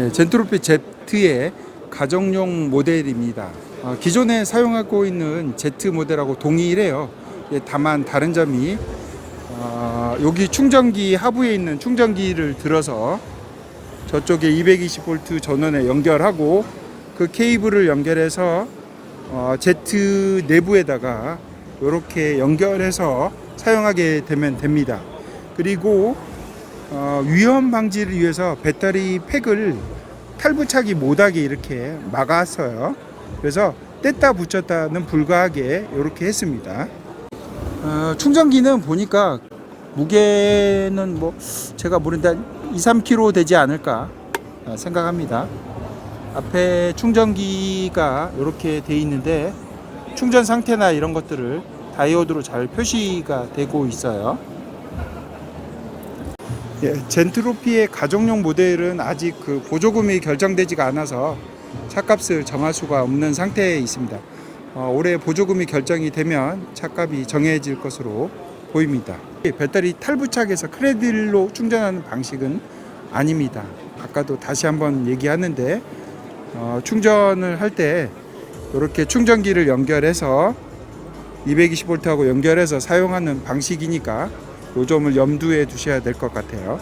예, 젠트로피 Z의 가정용 모델입니다. 어, 기존에 사용하고 있는 Z 모델하고 동일해요. 예, 다만 다른 점이 어, 여기 충전기 하부에 있는 충전기를 들어서 저쪽에 220V 전원에 연결하고 그 케이블을 연결해서 어, Z 내부에다가 이렇게 연결해서 사용하게 되면 됩니다. 그리고 어, 위험 방지를 위해서 배터리 팩을 탈부착이 못하게 이렇게 막았어요. 그래서 뗐다 붙였다는 불가하게 이렇게 했습니다. 어, 충전기는 보니까 무게는 뭐 제가 모른다 2, 3kg 되지 않을까 어, 생각합니다. 앞에 충전기가 이렇게 돼 있는데 충전 상태나 이런 것들을 다이오드로 잘 표시가 되고 있어요. 예, 젠트로피의 가정용 모델은 아직 그 보조금이 결정되지가 않아서 차값을 정할 수가 없는 상태에 있습니다. 어, 올해 보조금이 결정이 되면 차값이 정해질 것으로 보입니다. 이 배터리 탈부착해서 크레딜로 충전하는 방식은 아닙니다. 아까도 다시 한번 얘기하는데 어, 충전을 할 때 이렇게 충전기를 연결해서 220V하고 연결해서 사용하는 방식이니까 요 점을 염두에 두셔야 될 것 같아요.